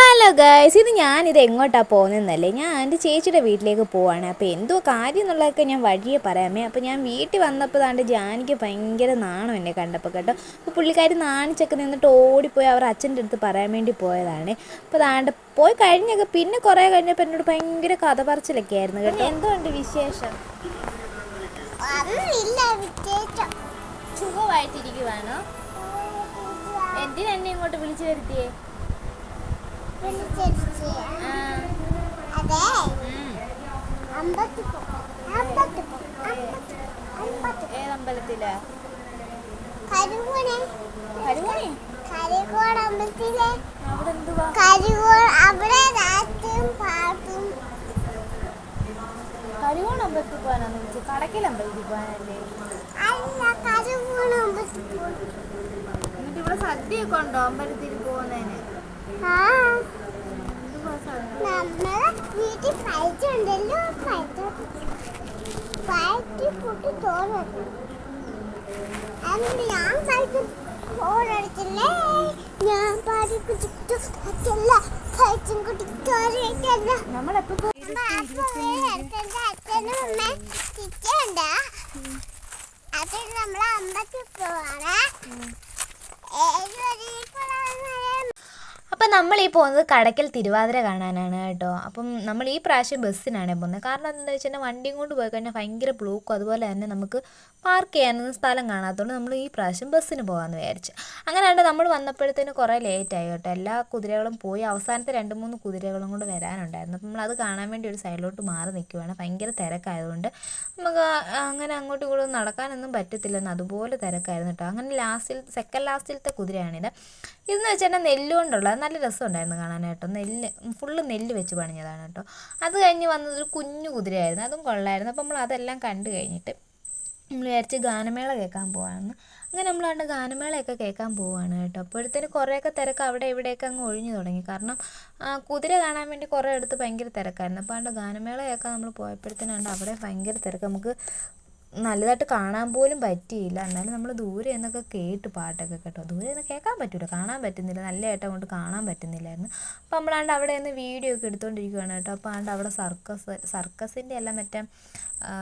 Hello guys ഇത് ഞാനിത് എങ്ങോട്ടാണ് പോകുന്നതെന്നല്ലേ? ഞാൻ എന്റെ ചേച്ചിയുടെ വീട്ടിലേക്ക് പോവാണ്. അപ്പോൾ എന്തോ കാര്യം എന്നുള്ളതൊക്കെ ഞാൻ വഴിയെ പറയാമേ. അപ്പോൾ ഞാൻ വീട്ടിൽ വന്നപ്പോൾ താണ്ട് ജാനിക്ക് ഭയങ്കര നാണം എന്നെ കണ്ടപ്പോൾ കേട്ടോ. അപ്പോൾ പുള്ളിക്കാരി നാണിച്ചൊക്കെ നിന്നിട്ട് ഓടിപ്പോയി അവർ അച്ഛന്റെ അടുത്ത് പറയാൻ വേണ്ടി പോയതാണ്. അപ്പോൾ താണ്ട് പോയി കഴിഞ്ഞൊക്കെ പിന്നെ കുറേ കഴിഞ്ഞപ്പോൾ എന്നോട് ഭയങ്കര കഥ പറച്ചിലൊക്കെ ആയിരുന്നു കേട്ടോ. എന്തോ ഉണ്ട് വിശേഷം. സുഖമായിട്ടിരിക്കുവാണോ? എന്തിനെന്നെ ഇങ്ങോട്ട് വിളിച്ചു വരുത്തിയേ വിളിച്ചിരിച്ച്. അതെ അമ്പത്തി പോ അമ്പത്തി പോ അമ്പത്തി അമ്പത്തി ഏതമ്പലത്തിലാ? അവിടെ രാത്രിയും പാട്ടും. കരുവോൺ അമ്പലത്തിൽ പോകാനാന്ന് വിളിച്ചത്. കടക്കൽ അമ്പലത്തിൽ പോകാനല്ലേ? എന്നിട്ട് ഇവിടെ സദ്യയൊക്കെ ഉണ്ടോ അമ്പലത്തിൽ പോകുന്നതിന് ആ എന്തുവാ സദ്യ നമ്മളെ വീട്ടിൽ ഫൈറ്റ് ഉണ്ടല്ലോ ഫൈറ്റ് ഫൈറ്റ് കൂട്ടി അന്ന് ഞാൻ ഫൈറ്റ് ഫോണടിച്ചില്ലേ ഞാൻ പാടിക്ക് ചുറ്റു അച്ഛല്ല പൈസ കൂട്ടി തോന്നിട്ടല്ല നമ്മളെപ്പോ അച്ഛനും അമ്മ ചിറ്റുണ്ട് അതിൽ നമ്മളെ അമ്പത്തിൽ പോവാണ് ഏഴ് വരെ അപ്പം നമ്മൾ ഈ പോകുന്നത് കടക്കൽ തിരുവാതിര കാണാനാണ് കേട്ടോ. അപ്പം നമ്മൾ ഈ പ്രാവശ്യം ബസ്സിനാണ് പോകുന്നത്. കാരണം എന്താണെന്ന് വെച്ചാൽ വണ്ടിയും കൊണ്ട് പോയി കഴിഞ്ഞാൽ ഭയങ്കര ബ്ലോക്കും. അതുപോലെ തന്നെ നമുക്ക് പാർക്ക് ചെയ്യാനൊന്നും സ്ഥലം കാണാത്തതുകൊണ്ട് നമ്മൾ ഈ പ്രാവശ്യം ബസ്സിന് പോകാമെന്ന് വിചാരിച്ചു. അങ്ങനെയാണ്ട് നമ്മൾ വന്നപ്പോഴത്തേന് കുറേ ലേറ്റായി കേട്ടോ. എല്ലാ കുതിരകളും പോയി. അവസാനത്തെ രണ്ട് മൂന്ന് കുതിരകളും കൂടെ വരാനുണ്ടായിരുന്നു. അപ്പം നമ്മൾ അത് കാണാൻ വേണ്ടി ഒരു സൈഡിലോട്ട് മാറി നിൽക്കുവാണ്. ഭയങ്കര തിരക്കായതുകൊണ്ട് നമുക്ക് അങ്ങനെ അങ്ങോട്ടും ഇങ്ങോട്ടും നടക്കാനൊന്നും പറ്റത്തില്ലെന്ന് അതുപോലെ തിരക്കായിരുന്നു കേട്ടോ. അങ്ങനെ ലാസ്റ്റിൽ സെക്കൻഡ് ലാസ്റ്റിലത്തെ കുതിരയാണിത്. ഇതെന്ന് വെച്ചാൽ നെല്ലുകൊണ്ടുള്ള നല്ല രസമുണ്ടായിരുന്നു കാണാനായിട്ട്. നെല്ല് ഫുള്ള് നെല്ല് വെച്ച് പണിഞ്ഞതാണ് കേട്ടോ. അത് കഴിഞ്ഞ് വന്നതൊരു കുഞ്ഞു കുതിരയായിരുന്നു. അതും കൊള്ളായിരുന്നു. അപ്പോൾ നമ്മൾ അതെല്ലാം കണ്ടു കഴിഞ്ഞിട്ട് നമ്മൾ വിചാരിച്ച് ഗാനമേള കേൾക്കാൻ പോവാണെന്ന് അങ്ങനെ നമ്മൾ അവിടെ ഗാനമേളയൊക്കെ കേൾക്കാൻ പോവുകയാണ് കേട്ടോ. അപ്പോഴത്തേന് കുറേയൊക്കെ തിരക്ക് അവിടെ ഇവിടെയൊക്കെ അങ്ങ് ഒഴിഞ്ഞു തുടങ്ങി. കാരണം കുതിര കാണാൻ വേണ്ടി കുറേ അടുത്ത് ഭയങ്കര തിരക്കായിരുന്നു. അപ്പോൾ അവിടെ ഗാനമേള കേൾക്കാൻ നമ്മൾ പോയപ്പോഴത്തേനാണ്ട് അവിടെ ഭയങ്കര തിരക്ക്. നമുക്ക് നല്ലതായിട്ട് കാണാൻ പോലും പറ്റിയില്ല. എന്നാലും നമ്മൾ ദൂരെ നിന്നൊക്കെ കേട്ട് പാട്ടൊക്കെ കേട്ടോ. ദൂരെ നിന്ന് കേൾക്കാൻ പറ്റൂല. കാണാൻ പറ്റുന്നില്ല. നല്ലതായിട്ട് അങ്ങോട്ട് കാണാൻ പറ്റുന്നില്ലായിരുന്നു. അപ്പോൾ നമ്മളാണ്ട് അവിടെ നിന്ന് വീഡിയോ ഒക്കെ എടുത്തുകൊണ്ടിരിക്കുകയാണ് കേട്ടോ. അപ്പോൾ ആണ്ട് അവിടെ സർക്കസ് സർക്കസിന്റെ എല്ലാം മറ്റേ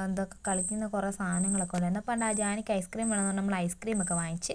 എന്തൊക്കെ കളിക്കുന്ന കുറേ സാധനങ്ങളൊക്കെ ഉണ്ടായിരുന്നു അപ്പോൾ ആണ്ട് ആ ജാനിക്ക് ഐസ്ക്രീം വേണമെന്ന് പറഞ്ഞാൽ നമ്മൾ ഐസ്ക്രീം ഒക്കെ വാങ്ങിച്ച്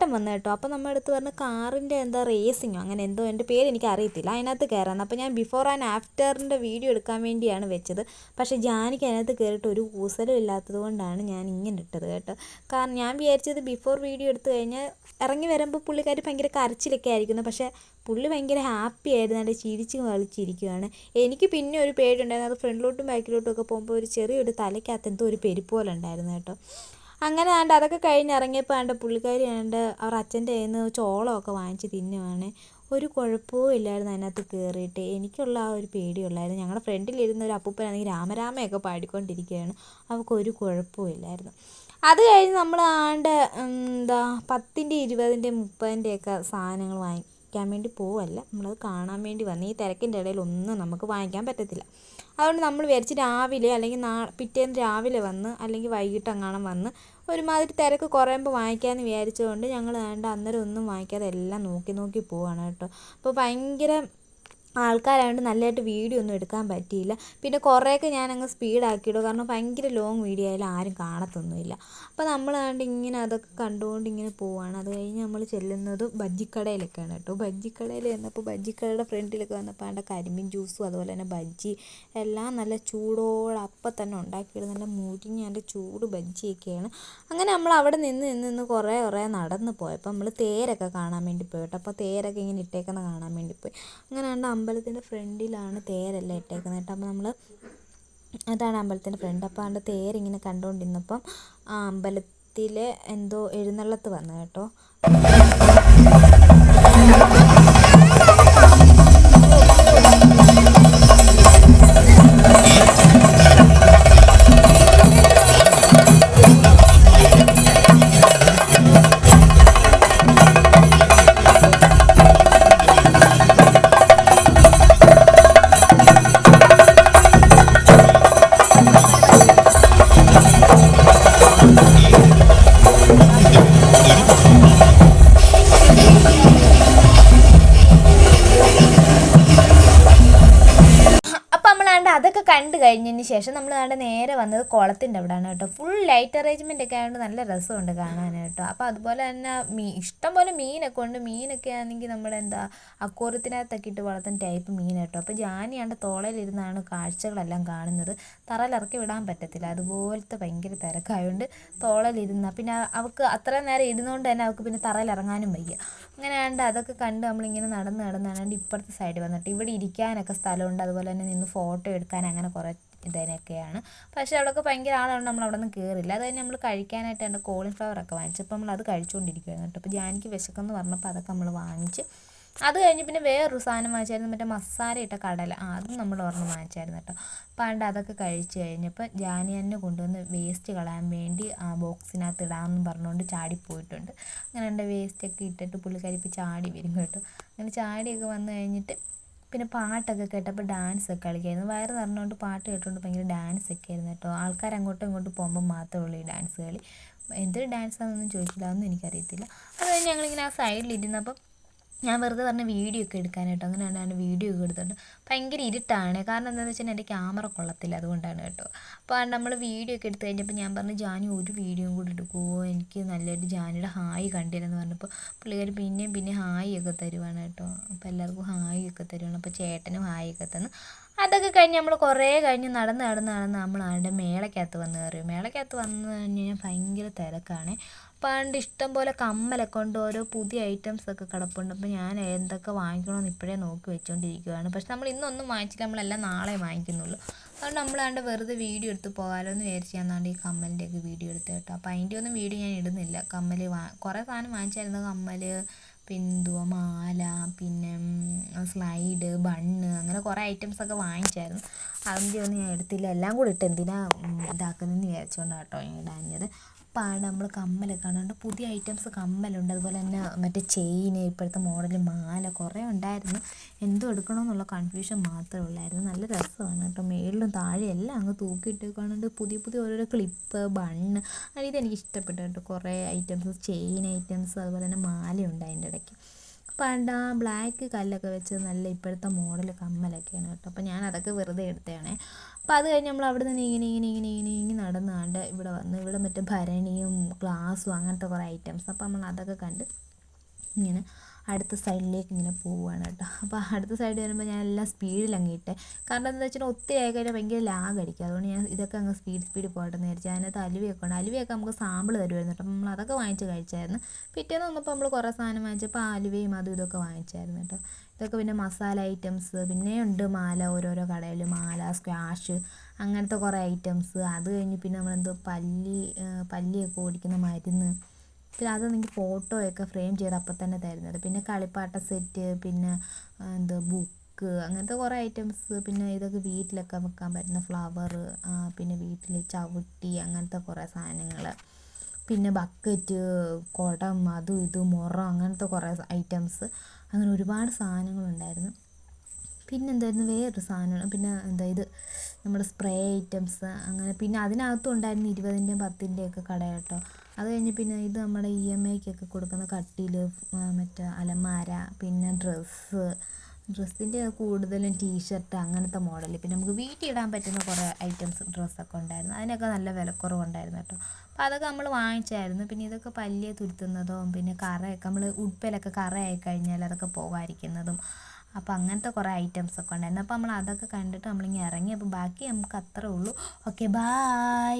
ചേട്ടൻ വന്നു കേട്ടോ. അപ്പോൾ നമ്മുടെ അടുത്ത് പറഞ്ഞ കാറിന്റെ എന്താ റേസിങ്ങോ അങ്ങനെ എന്തോ എന്റെ പേര് എനിക്ക് അറിയത്തില്ല അതിനകത്ത് കയറാന്ന്. അപ്പോൾ ഞാൻ ബിഫോർ ആൻഡ് ആഫ്റ്ററിന്റെ വീഡിയോ എടുക്കാൻ വേണ്ടിയാണ് വെച്ചത്. പക്ഷേ ജാനിക്ക് അതിനകത്ത് കയറിയിട്ട് ഒരു കൂസലും ഇല്ലാത്തത് കൊണ്ടാണ് ഞാൻ ഇങ്ങനെ ഇട്ടത് കേട്ടോ. കാരണം ഞാൻ വിചാരിച്ചത് ബിഫോർ വീഡിയോ എടുത്തു കഴിഞ്ഞാൽ ഇറങ്ങി വരുമ്പോൾ പുള്ളിക്കാരി ഭയങ്കര കരച്ചിലൊക്കെ ആയിരിക്കുന്നു. പക്ഷേ പുള്ളി ഭയങ്കര ഹാപ്പി ആയിരുന്നു. അവിടെ ചിരിച്ച് കളിച്ചിരിക്കുകയാണ് എനിക്ക് പിന്നെ ഒരു പേടിയുണ്ടായിരുന്നു അത് ഫ്രണ്ടിലോട്ടും ബാക്കിലോട്ടും ഒക്കെ പോകുമ്പോൾ ഒരു ചെറിയൊരു തലയ്ക്കകത്ത് എന്തോ ഒരു പെരുപ്പ് പോലെ ഉണ്ടായിരുന്നു കേട്ടോ. അങ്ങനെ ആണ്ട് അതൊക്കെ കഴിഞ്ഞ് ഇറങ്ങിയപ്പോൾ ആണ്ട് പുള്ളിക്കാരി ആണ്ട് അവർ അച്ഛന്റെ കയ്യിൽ നിന്ന് ചോളമൊക്കെ വാങ്ങിച്ച് തിന്നുവാണ്. ഒരു കുഴപ്പവും ഇല്ലായിരുന്നു അതിനകത്ത് കയറിയിട്ട് എനിക്കുള്ള ആ ഒരു പേടിയുള്ളായിരുന്നു ഞങ്ങളുടെ ഫ്രണ്ടിലിരുന്ന ഒരു അപ്പൂപ്പനാണെങ്കിൽ രാമരാമയൊക്കെ പാടിക്കൊണ്ടിരിക്കുകയാണ്. അവൾക്ക് ഒരു കുഴപ്പവും ഇല്ലായിരുന്നു. അത് കഴിഞ്ഞ് നമ്മൾ ആണ്ട് എന്താ പത്തിന്റെ ഇരുപതിന്റെ മുപ്പതിന്റെയൊക്കെ സാധനങ്ങൾ വാങ്ങിക്കാൻ വേണ്ടി പോവല്ല. നമ്മളത് കാണാൻ വേണ്ടി വന്ന്. ഈ തിരക്കിന്റെ ഇടയിൽ ഒന്നും നമുക്ക് വാങ്ങിക്കാൻ പറ്റത്തില്ല. അതുകൊണ്ട് നമ്മൾ വിചാരിച്ച് രാവിലെ അല്ലെങ്കിൽ നാ പിറ്റേന്ന് രാവിലെ വന്ന് അല്ലെങ്കിൽ വൈകിട്ട് അങ്ങാണം വന്ന് ഒരുമാതിരി തിരക്ക് കുറയുമ്പോൾ വാങ്ങിക്കാമെന്ന് വിചാരിച്ചതുകൊണ്ട് ഞങ്ങൾ വേണ്ട അന്നേരം ഒന്നും വാങ്ങിക്കാതെ എല്ലാം നോക്കി നോക്കി പോവുകയാണ് കേട്ടോ. അപ്പോൾ ഭയങ്കര ആൾക്കാരായതുകൊണ്ട് നല്ലതായിട്ട് വീഡിയോ ഒന്നും എടുക്കാൻ പറ്റിയില്ല. പിന്നെ കുറേയൊക്കെ ഞാനങ്ങ് സ്പീഡാക്കിയിടും കാരണം ഭയങ്കര ലോങ് വീഡിയോ ആയാലും ആരും കാണത്തൊന്നുമില്ല. അപ്പോൾ നമ്മൾ കണ്ട് ഇങ്ങനെ അതൊക്കെ കണ്ടുകൊണ്ട് ഇങ്ങനെ പോവുകയാണ് അത് കഴിഞ്ഞ് നമ്മൾ ചെല്ലുന്നത് ബജ്ജിക്കടയിലൊക്കെയാണ് കേട്ടോ. ബജ്ജിക്കടയിൽ ചെന്നപ്പോൾ ബജ്ജിക്കടയുടെ ഫ്രണ്ടിലൊക്കെ വന്നപ്പോൾ അവിടെ കരിമീൻ ജ്യൂസും അതുപോലെ തന്നെ ബജ്ജി എല്ലാം നല്ല ചൂടോടെ അപ്പം തന്നെ ഉണ്ടാക്കിയിട്ട് നല്ല മുരിഞ്ഞ അതിന്റെ ചൂട് ബജ്ജിയൊക്കെയാണ്. അങ്ങനെ നമ്മൾ അവിടെ നിന്ന് നിന്ന് നിന്ന് കുറേ കുറേ നടന്ന് പോയപ്പോൾ നമ്മൾ തേരൊക്കെ കാണാൻ വേണ്ടി പോയി കേട്ടോ. അപ്പോൾ തേരൊക്കെ ഇങ്ങനെ ഇട്ടേക്കുന്നത് കാണാൻ വേണ്ടി പോയി. അങ്ങനെ അമ്പലത്തിന്റെ ഫ്രണ്ടിലാണ് തേരെല്ലാം ഇട്ടേക്കുന്നത് കേട്ടോ. അപ്പോൾ നമ്മൾ അതാണ് അമ്പലത്തിന്റെ ഫ്രണ്ട്. അപ്പോൾ അതിന്റെ തേരിങ്ങനെ കണ്ടുകൊണ്ടിരുന്നപ്പം ആ അമ്പലത്തിലെ എന്തോ എഴുന്നള്ളത്ത് വന്നു കേട്ടോ. കണ്ടു കഴിഞ്ഞതിന് ശേഷം നമ്മൾ കണ്ട് നേരെ വന്നത് കുളത്തിന്റെ അവിടെയാണ് കേട്ടോ. ഫുൾ ലൈറ്റ് അറേഞ്ച്മെന്റ് ഒക്കെ ആയതുകൊണ്ട് നല്ല രസമുണ്ട് കാണാൻ കേട്ടോ. അപ്പോൾ അതുപോലെ തന്നെ മീ ഇഷ്ടം പോലെ മീനൊക്കെ ഉണ്ട്. മീനൊക്കെ ആണെങ്കിൽ നമ്മുടെ എന്താ അക്കൂറത്തിനകത്തൊക്കെ ഇട്ട് വളർത്തുന്ന ടൈപ്പ് മീൻ കേട്ടോ. അപ്പോൾ ജാനിയാണ്ട് തോളയിലിരുന്നാണ് കാഴ്ചകളെല്ലാം കാണുന്നത്. തറയിലിറക്കി വിടാൻ പറ്റത്തില്ല. അതുപോലത്തെ ഭയങ്കര തിരക്കായതുകൊണ്ട് തോളലിരുന്ന. പിന്നെ അവൾക്ക് അത്ര നേരം ഇരുന്നുകൊണ്ട് തന്നെ അവൾക്ക് പിന്നെ തറയിലിറങ്ങാനും വയ്യ. അങ്ങനെ ആണ്ട് അതൊക്കെ കണ്ട് നമ്മളിങ്ങനെ നടന്ന് നടന്ന് നടന്ന് ഇപ്പുറത്തെ സൈഡിൽ വന്നിട്ട് ഇവിടെ ഇരിക്കാനൊക്കെ സ്ഥലമുണ്ട്. അതുപോലെ തന്നെ നിന്ന് ഫോട്ടോ എടുക്കാൻ അങ്ങനെ കുറേ ഇതിനൊക്കെയാണ്. പക്ഷേ അവിടെയൊക്കെ ഭയങ്കര ആളാണ് നമ്മൾ അവിടെ നിന്ന് കയറില്ല അത് തന്നെ നമ്മൾ കഴിക്കാനായിട്ട് എന്റെ കോളിഫ്ലവർ ഒക്കെ വാങ്ങിച്ചപ്പോൾ നമ്മൾ അത് കഴിച്ചുകൊണ്ടിരിക്കുകയായിരുന്നു കേട്ടോ. അപ്പോൾ ജാനിക്ക് വിശക്കെന്ന് പറഞ്ഞപ്പോൾ അതൊക്കെ നമ്മൾ വാങ്ങിച്ച് അത് കഴിഞ്ഞ് പിന്നെ വേറൊരു സാധനം വാങ്ങിച്ചായിരുന്നു മറ്റേ മസാല ഇട്ട കടല. അതും നമ്മൾ ഒരെണ്ണം വാങ്ങിച്ചായിരുന്നു കേട്ടോ. പണ്ട് അതൊക്കെ കഴിച്ച് കഴിഞ്ഞപ്പോൾ ജാനി തന്നെ കൊണ്ടുവന്ന് വേസ്റ്റ് കളയാൻ വേണ്ടി ആ ബോക്സിനകത്ത് ഇടാമെന്ന് പറഞ്ഞുകൊണ്ട് ചാടിപ്പോയിട്ടുണ്ട് അങ്ങനെ എന്റെ വേസ്റ്റൊക്കെ ഇട്ടിട്ട് പുള്ളിക്കാരി ചാടി വരും കേട്ടോ. അങ്ങനെ ചാടിയൊക്കെ വന്നു കഴിഞ്ഞിട്ട് പിന്നെ പാട്ടൊക്കെ കേട്ടപ്പോൾ ഡാൻസ് ഒക്കെ കളിക്കായിരുന്നു. വയറ് നിറഞ്ഞുകൊണ്ട് പാട്ട് കേട്ടുകൊണ്ട് ഭയങ്കര ഡാൻസ് ഒക്കെ ആയിരുന്നു കേട്ടോ. ആൾക്കാർ അങ്ങോട്ടും ഇങ്ങോട്ടും പോകുമ്പോൾ മാത്രമേ ഉള്ളൂ ഈ ഡാൻസ് കളി. എന്തൊരു ഡാൻസ് ആണെന്നൊന്നും ചോദിച്ചില്ല അതൊന്നും എനിക്കറിയത്തില്ല. അത് കഴിഞ്ഞ് ഞങ്ങളിങ്ങനെ ആ സൈഡിലിരുന്നപ്പം ഞാൻ വെറുതെ പറഞ്ഞ വീഡിയോ ഒക്കെ എടുക്കാനായിട്ടോ അങ്ങനെയാണ് ഞാൻ വീഡിയോ ഒക്കെ എടുത്തിട്ടുണ്ട് ഭയങ്കര ഇരുട്ടാണ്. കാരണം എന്താണെന്ന് വെച്ചാൽ എന്റെ ക്യാമറ കൊള്ളത്തില്ല അതുകൊണ്ടാണ് കേട്ടോ. അപ്പോൾ നമ്മൾ വീഡിയോ ഒക്കെ എടുത്ത് കഴിഞ്ഞപ്പോൾ ഞാൻ പറഞ്ഞു ജാനി ഒരു വീഡിയോ കൂടി എടുക്കുമോ എനിക്ക് നല്ലൊരു ജാനിയുടെ ഹായ് കണ്ടില്ലെന്ന് പറഞ്ഞപ്പോൾ പുള്ളിക്കാർ പിന്നെയും പിന്നെ ഹായ് ഒക്കെ തരുവാണ് കേട്ടോ. അപ്പോൾ എല്ലാവർക്കും ഹായ് ഒക്കെ തരുവാണ്. അപ്പോൾ ചേട്ടനും ഹായ് ഒക്കെ തന്നു. അതൊക്കെ കഴിഞ്ഞ് നമ്മൾ കുറേ കഴിഞ്ഞ് നടന്ന് നടന്ന് നടന്ന് നമ്മൾ ആണ്ട് മേളക്കകത്ത് വന്ന് കയറി മേളക്കകത്ത് വന്ന് കഴിഞ്ഞ് കഴിഞ്ഞാൽ ഭയങ്കര തിരക്കാണ്. പണ്ട് ഇഷ്ടം പോലെ കമ്മലൊക്കെ കൊണ്ട് ഓരോ പുതിയ ഐറ്റംസ് ഒക്കെ കിടപ്പുണ്ട്. അപ്പോൾ ഞാൻ എന്തൊക്കെ വാങ്ങിക്കണമെന്ന് ഇപ്പോഴേ നോക്കി വെച്ചുകൊണ്ടിരിക്കുകയാണ് പക്ഷെ നമ്മൾ ഇന്നൊന്നും വാങ്ങിച്ചില്ല. നമ്മളെല്ലാം നാളെ വാങ്ങിക്കുന്നുള്ളൂ. അതുകൊണ്ട് നമ്മളാണ്ട് വെറുതെ വീഡിയോ എടുത്ത് പോകാമല്ലോ എന്ന് വിചാരിച്ച് ഈ കമ്മലിന്റെയൊക്കെ വീഡിയോ എടുത്ത് കേട്ടോ. അപ്പോൾ അതിന്റെ ഒന്നും വീഡിയോ ഞാൻ ഇടുന്നില്ല. കമ്മൽ വാ കുറേ സാധനം വാങ്ങിച്ചായിരുന്നു കമ്മൽ പിന്തുവ മാല പിന്നെ സ്ലൈഡ് ബണ്ണ് അങ്ങനെ കുറേ ഐറ്റംസൊക്കെ വാങ്ങിച്ചായിരുന്നു. അതിന്റെ ഒന്നും ഞാൻ എടുത്തില്ല. എല്ലാം കൂടി ഇട്ട് എന്തിനാ ഇതാക്കുന്നതെന്ന് വിചാരിച്ചുകൊണ്ടാണ് കേട്ടോ ഞാൻ ഇടാഞ്ഞത്. അപ്പോൾ ആണ് നമ്മൾ കമ്മലൊക്കെ കാണുന്നുണ്ട് പുതിയ ഐറ്റംസ് കമ്മലുണ്ട്. അതുപോലെ തന്നെ മറ്റേ ചെയിന് ഇപ്പോഴത്തെ മോഡൽ മാല കുറേ ഉണ്ടായിരുന്നു. എന്തോ എടുക്കണമെന്നുള്ള കൺഫ്യൂഷൻ മാത്രമേ ഉള്ളായിരുന്നു. നല്ല രസമാണ് കേട്ടോ. മേളിലും താഴെ എല്ലാം അങ്ങ് തൂക്കിയിട്ട് കാണുന്നുണ്ട്. പുതിയ പുതിയ ഓരോരോ ക്ലിപ്പ് ബണ്ണ് ഇതെനിക്ക് ഇഷ്ടപ്പെട്ടു കേട്ടോ. കുറേ ഐറ്റംസ് ചെയിൻ ഐറ്റംസ് അതുപോലെ തന്നെ മാലയുണ്ട് അതിന്റെ ഇടയ്ക്ക്. പണ്ട് ആ ബ്ലാക്ക് കല്ലൊക്കെ വെച്ച് നല്ല ഇപ്പോഴത്തെ മോഡൽ കമ്മലൊക്കെയാണ് കേട്ടോ. അപ്പോൾ ഞാൻ അതൊക്കെ വെറുതെ എടുത്തതാണേ. അപ്പോൾ അത് കഴിഞ്ഞ് നമ്മൾ അവിടെ നിന്ന് ഇങ്ങനെ ഇങ്ങനെ ഇങ്ങനെ ഇങ്ങനെ ഇങ്ങനെ നടന്നാണ്ട് ഇവിടെ വന്ന് ഇവിടെ മറ്റേ ഭരണിയും ഗ്ലാസും അങ്ങനത്തെ കുറേ ഐറ്റംസ് അപ്പം നമ്മൾ അതൊക്കെ കണ്ട് ഇങ്ങനെ അടുത്ത സൈഡിലേക്ക് ഇങ്ങനെ പോവുകയാണ് കേട്ടോ. അപ്പോൾ അടുത്ത സൈഡ് വരുമ്പോൾ ഞാൻ എല്ലാം സ്പീഡിൽ അങ്ങ് കാരണം എന്താ വെച്ചാൽ ഒത്തിരി ആയി ഭയങ്കര ലാഗ് അടിക്കും അതുകൊണ്ട് ഞാൻ ഇതൊക്കെ അങ്ങ് സ്പീഡ് സ്പീഡ് പോകട്ടെ എന്ന് വിചാരിച്ചു അതിനകത്ത് അലുവയൊക്കെ ഉണ്ട്. അലുവയൊക്കെ നമുക്ക് സാമ്പിൾ തരുമായിരുന്നു കേട്ടോ. നമ്മൾ അതൊക്കെ വാങ്ങിച്ച് കഴിച്ചായിരുന്നു. പിറ്റേന്ന് വന്നപ്പോൾ നമ്മൾ കുറേ സാധനം വാങ്ങിച്ചപ്പോൾ അലുവയും അതും ഇതൊക്കെ വാങ്ങിച്ചായിരുന്നു കേട്ടോ. ഇതൊക്കെ പിന്നെ മസാല ഐറ്റംസ് പിന്നെ ഉണ്ട് മാല ഓരോരോ കടയിൽ മാല സ്ക്വാഷ് അങ്ങനത്തെ കുറേ ഐറ്റംസ് അത് കഴിഞ്ഞ് പിന്നെ നമ്മളെന്തോ പല്ലി പല്ലിയൊക്കെ ഓടിക്കുന്ന മരുന്ന്. പിന്നെ അത് എനിക്ക് ഫോട്ടോയൊക്കെ ഫ്രെയിം ചെയ്ത് അപ്പം തന്നെ തരുന്നത്. പിന്നെ കളിപ്പാട്ട സെറ്റ് പിന്നെ എന്താ ബുക്ക് അങ്ങനത്തെ കുറേ ഐറ്റംസ് പിന്നെ ഇതൊക്കെ വീട്ടിലൊക്കെ വെക്കാൻ പറ്റുന്ന ഫ്ലവർ പിന്നെ വീട്ടിൽ ചവിട്ടി അങ്ങനത്തെ കുറേ സാധനങ്ങൾ. പിന്നെ ബക്കറ്റ് കുടം അതും ഇതും മുറം അങ്ങനത്തെ കുറേ ഐറ്റംസ് അങ്ങനെ ഒരുപാട് സാധനങ്ങളുണ്ടായിരുന്നു പിന്നെ എന്തായിരുന്നു? വേറൊരു സാധനമാണ്. പിന്നെ എന്താ ഇത്? നമ്മുടെ സ്പ്രേ ഐറ്റംസ് അങ്ങനെ പിന്നെ അതിനകത്തും ഉണ്ടായിരുന്നു ഇരുപതിന്റെയും പത്തിന്റെയൊക്കെ കട കേട്ടോ. അത് കഴിഞ്ഞ് പിന്നെ ഇത് നമ്മുടെ ഇ എം ഐക്കൊക്കെ കൊടുക്കുന്ന കട്ടിൽ മറ്റേ അലമാര പിന്നെ ഡ്രസ്സ് ഡ്രസ്സിന്റെ കൂടുതലും ടീഷർട്ട് അങ്ങനത്തെ മോഡൽ പിന്നെ നമുക്ക് വീട്ടിൽ ഇടാൻ പറ്റുന്ന കുറേ ഐറ്റംസ് ഡ്രസ്സൊക്കെ ഉണ്ടായിരുന്നു. അതിനൊക്കെ നല്ല വിലക്കുറവുണ്ടായിരുന്നു കേട്ടോ. അപ്പോൾ അതൊക്കെ നമ്മൾ വാങ്ങിച്ചായിരുന്നു. പിന്നെ ഇതൊക്കെ പല്ലിയെ തുരുത്തുന്നതും പിന്നെ കറയൊക്കെ നമ്മൾ ഉടുപ്പിലൊക്കെ കറയായി കഴിഞ്ഞാൽ അതൊക്കെ പോകാതിരിക്കുന്നതും അപ്പോൾ അങ്ങനത്തെ കുറേ ഐറ്റംസ് ഒക്കെ ഉണ്ടായിരുന്നു. അപ്പോൾ നമ്മൾ അതൊക്കെ കണ്ടിട്ട് നമ്മളിങ്ങനെ ഇറങ്ങി അപ്പോൾ ബാക്കി നമുക്ക് അത്രേ ഉള്ളൂ. Okay bye